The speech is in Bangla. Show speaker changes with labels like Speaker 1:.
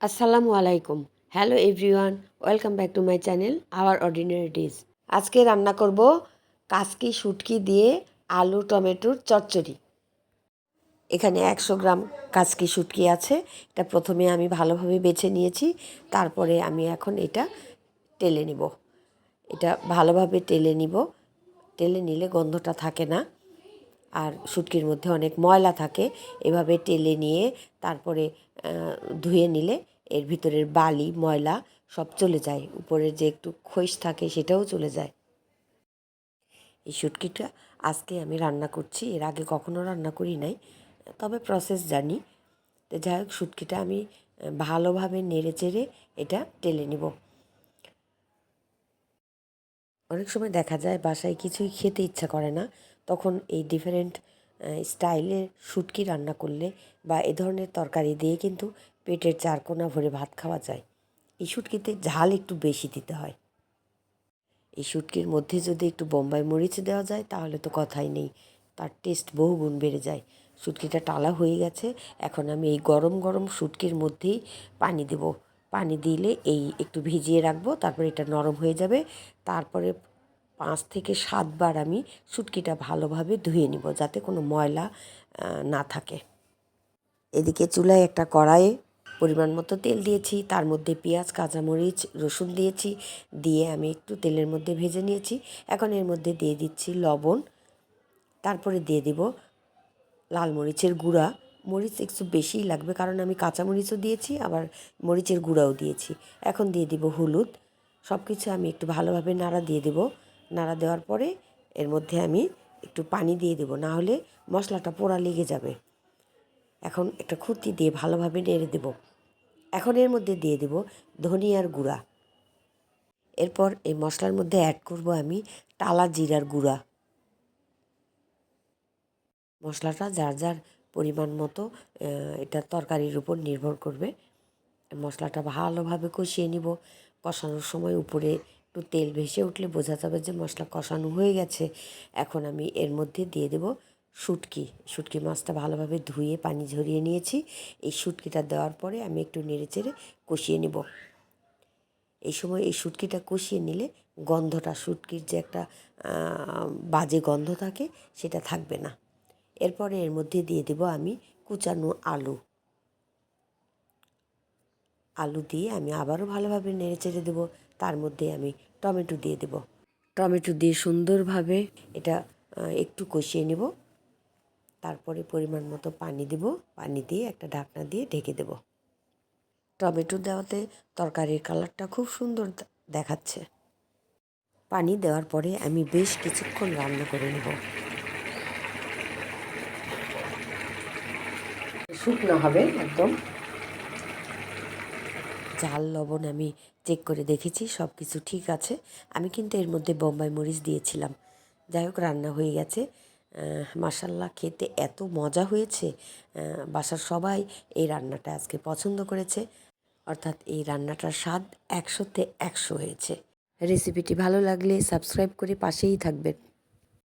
Speaker 1: আসসালামু আলাইকুম। Hello everyone welcome back to my channel our ordinary dish আজকে রান্না করব কাসকি শুটকি দিয়ে আলু টমেটোর চচ্চড়ি। এখানে একশো গ্রাম কাসকি শুটকি আছে। এটা প্রথমে আমি ভালোভাবে বেছে নিয়েছি। তারপরে আমি এখন এটা টেলে নিব। এটা ভালোভাবে টেলে নিব। টেলে নিলে গন্ধটা থাকে না। আর শুটকির মধ্যে অনেক ময়লা থাকে, এভাবে টেলে নিয়ে তারপরে ধুয়ে নিলে এর ভিতরের বালি, ময়লা সব চলে যায়। উপরে যে একটু খৈশ থাকে সেটাও চলে যায়। এই শুটকিটা আজকে আমি রান্না করছি, এর আগে কখনো রান্না করি নাই, তবে প্রসেস জানি। তো যাই হোক, শুটকিটা আমি ভালোভাবে নেড়ে চেড়ে এটা টেলে নিব। অনেক সময় দেখা যায় বাসায় কিছুই খেতে ইচ্ছা করে না তখন এই ডিফারেন্ট স্টাইলের শুটকি রান্না করলে বা এ ধরনের তরকারি দিয়ে কিন্তু পেটের চারকোনা ভরে ভাত খাওয়া যায়। এই শুটকিতে ঝাল একটু বেশি দিতে হয়। এই শুটকির মধ্যে যদি একটু বোম্বাই মরিচ দেওয়া যায়, তাহলে তো কথাই নেই। তার টেস্ট বহু গুণ বেড়ে যায়। শুটকিটা টালা হয়ে গেছে, এখন আমি এই গরম গরম শুটকির মধ্যেই পানি দেব। পানি দিলে এই একটু ভিজিয়ে রাখব, তারপরে এটা নরম হয়ে যাবে। তারপরে পাঁচ থেকে সাতবার আমি শুটকিটা ভালোভাবে ধুয়ে নিব যাতে কোনো ময়লা না থাকে। এদিকে চুলায় একটা কড়াইয়ে পরিমাণ মতো তেল দিয়েছি, তার মধ্যে পেঁয়াজ, কাঁচামরিচ, রসুন দিয়েছি, দিয়ে আমি একটু তেলের মধ্যে ভেজে নিয়েছি। এখন এর মধ্যে দিয়ে দিচ্ছি লবণ, তারপরে দিয়ে দিব লাল মরিচের গুঁড়া। মরিচ একটু বেশিই লাগবে কারণ আমি কাঁচামরিচও দিয়েছি, আবার মরিচের গুঁড়াও দিয়েছি। এখন দিয়ে দিব হলুদ সব কিছু আমি একটু ভালোভাবে নাড়া দিয়ে দেবো। নাড়া দেওয়ার পরে এর মধ্যে আমি একটু পানি দিয়ে দেবো, না হলে মশলাটা পোড়া লেগে যাবে। এখন একটা খুঁতি দিয়ে ভালোভাবে নেড়ে দেব। এখন এর মধ্যে দিয়ে দেব ধনিয়ার গুঁড়া। এরপর এই মশলার মধ্যে অ্যাড করব আমি টালা জিরার গুঁড়া। মশলাটা যার যার পরিমাণ মতো এটা তরকারির উপর নির্ভর করবে। মশলাটা ভালোভাবে কষিয়ে নিব। কষানোর সময় উপরে একটু তেল ভেসে উঠলে বোঝা যাবে যে মশলা কষানো হয়ে গেছে। এখন আমি এর মধ্যে দিয়ে দেব শুটকি। শুটকি মাছটা ভালোভাবে ধুয়ে পানি ঝরিয়ে নিয়েছি। এই শুটকিটা দেওয়ার পরে আমি একটু নেড়ে চেড়ে কষিয়ে নেব। এই সময় এই শুটকিটা কষিয়ে নিলে গন্ধটা, শুটকির যে একটা বাজে গন্ধ থাকে সেটা থাকবে না। এরপরে এর মধ্যে দিয়ে দেব আমি কুচানো আলু। আলু দিয়ে আমি আবারও ভালোভাবে নেড়ে চেড়ে দেবো। তার মধ্যে আমি টমেটো দিয়ে দেব। টমেটো দিয়ে সুন্দরভাবে এটা একটু কষিয়ে নেব। তারপরে পরিমাণ মতো পানি দেব। পানি দিয়ে একটা ঢাকনা দিয়ে ঢেকে দেব। টমেটো দেওয়াতে তরকারির কালারটা খুব সুন্দর দেখাচ্ছে। পানি দেওয়ার পরে আমি বেশ কিছুক্ষণ রান্না করে নেব। শুকনো হবে একদম। ঝাল লবণ আমি চেক করে দেখেছি সব কিছু ঠিক আছে। আমি কিন্তু এর মধ্যে বোম্বাই মরিচ দিয়েছিলাম। যাই হোক, রান্না হয়ে গেছে। মাসাল্লাহ খেতে এত মজা হয়েছে। বাসার সবাই এই রান্নাটা আজকে পছন্দ করেছে। অর্থাৎ এই রান্নাটার স্বাদ একশোতে একশো হয়েছে। রেসিপিটি ভালো লাগলে সাবস্ক্রাইব করে পাশেই থাকবেন।